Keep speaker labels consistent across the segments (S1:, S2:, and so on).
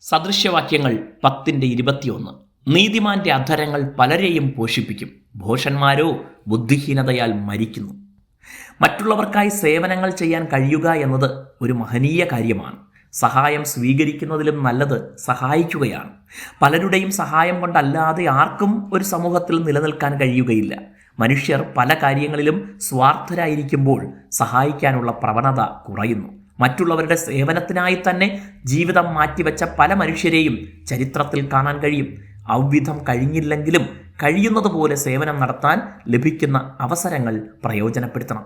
S1: സദൃശ്യവാക്യങ്ങൾ പത്തിന്റെ ഇരുപത്തിയൊന്ന്. നീതിമാന്റെ അധരങ്ങൾ പലരെയും പോഷിപ്പിക്കും. ഭോഷന്മാരോ ബുദ്ധിഹീനതയാൽ മരിക്കുന്നു. മറ്റുള്ളവർക്കായി സേവനങ്ങൾ ചെയ്യാൻ കഴിയുക എന്നത് ഒരു മഹനീയ കാര്യമാണ്. സഹായം സ്വീകരിക്കുന്നതിലും നല്ലത് സഹായിക്കുകയാണ്. പലരുടെയും സഹായം കൊണ്ടല്ലാതെ ആർക്കും ഒരു സമൂഹത്തിൽ നിലനിൽക്കാൻ കഴിയുകയില്ല. മനുഷ്യർ പല കാര്യങ്ങളിലും സ്വാർത്ഥരായിരിക്കുമ്പോൾ സഹായിക്കാനുള്ള പ്രവണത കുറയുന്നു. മറ്റുള്ളവരുടെ സേവനത്തിനായി തന്നെ ജീവിതം മാറ്റിവെച്ച പല മനുഷ്യരെയും ചരിത്രത്തിൽ കാണാൻ കഴിയും. ഔവിധം കഴിഞ്ഞില്ലെങ്കിലും കഴിയുന്നതുപോലെ സേവനം നടത്താൻ ലഭിക്കുന്ന അവസരങ്ങൾ പ്രയോജനപ്പെടുത്തണം.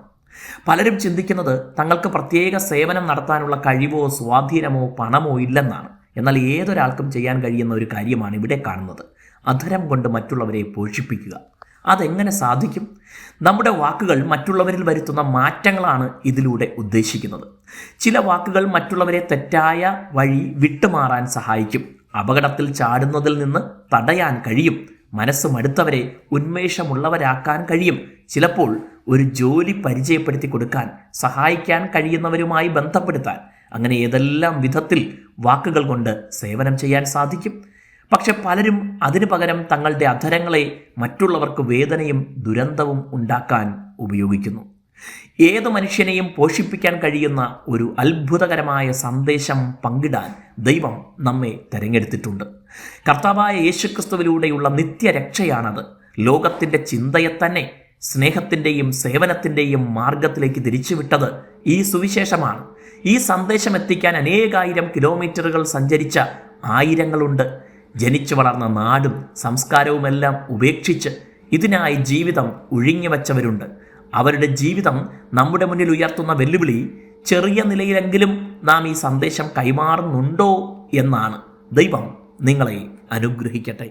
S1: പലരും ചിന്തിക്കുന്നത് തങ്ങൾക്ക് പ്രത്യേക സേവനം നടത്താനുള്ള കഴിവോ സ്വാധീനമോ പണമോ ഇല്ലെന്നാണ്. എന്നാൽ ഏതൊരാൾക്കും ചെയ്യാൻ കഴിയുന്ന ഒരു കാര്യമാണ് ഇവിടെ കാണുന്നത്. അധരം കൊണ്ട് മറ്റുള്ളവരെ പോഷിപ്പിക്കുക. അതെങ്ങനെ സാധിക്കും? നമ്മുടെ വാക്കുകൾ മറ്റുള്ളവരിൽ വരുത്തുന്ന മാറ്റങ്ങളാണ് ഇതിലൂടെ ഉദ്ദേശിക്കുന്നത്. ചില വാക്കുകൾ മറ്റുള്ളവരെ തെറ്റായ വഴി വിട്ടുമാറാൻ സഹായിക്കും. അപകടത്തിൽ ചാടുന്നതിൽ നിന്ന് തടയാൻ കഴിയും. മനസ്സ് മടുത്തവരെ ഉന്മേഷമുള്ളവരാക്കാൻ കഴിയും. ചിലപ്പോൾ ഒരു ജോലി പരിചയപ്പെടുത്തി കൊടുക്കാൻ സഹായിക്കാൻ കഴിയുന്നവരുമായി ബന്ധപ്പെടുത്താൻ. അങ്ങനെ ഏതെല്ലാം വിധത്തിൽ വാക്കുകൾ കൊണ്ട് സേവനം ചെയ്യാൻ സാധിക്കും? പക്ഷെ പലരും അതിനു പകരം തങ്ങളുടെ അധരങ്ങളെ മറ്റുള്ളവർക്ക് വേദനയും ദുരന്തവും ഉണ്ടാക്കാൻ ഉപയോഗിക്കുന്നു. ഏത് മനുഷ്യനെയും പോഷിപ്പിക്കാൻ കഴിയുന്ന ഒരു അത്ഭുതകരമായ സന്ദേശം പങ്കിടാൻ ദൈവം നമ്മെ തെരഞ്ഞെടുത്തിട്ടുണ്ട്. കർത്താവായ യേശുക്രിസ്തുവിലൂടെയുള്ള നിത്യരക്ഷയാണത്. ലോകത്തിന്റെ ചിന്തയെ തന്നെ സ്നേഹത്തിന്റെയും സേവനത്തിന്റെയും മാർഗത്തിലേക്ക് തിരിച്ചുവിട്ടത് ഈ സുവിശേഷമാണ്. ഈ സന്ദേശം എത്തിക്കാൻ അനേകായിരം കിലോമീറ്ററുകൾ സഞ്ചരിച്ച ആയിരങ്ങളുണ്ട്. ജനിച്ചു വളർന്ന നാടും സംസ്കാരവുമെല്ലാം ഉപേക്ഷിച്ച് ഇതിനായി ജീവിതം ഒഴിഞ്ഞു വച്ചവരുണ്ട്. അവരുടെ ജീവിതം നമ്മുടെ മുന്നിൽ ഉയർത്തുന്ന വെല്ലുവിളി ചെറിയ നിലയിലെങ്കിലും നാം ഈ സന്ദേശം കൈമാറുന്നുണ്ടോ എന്നാണ്. ദൈവം നിങ്ങളെ അനുഗ്രഹിക്കട്ടെ.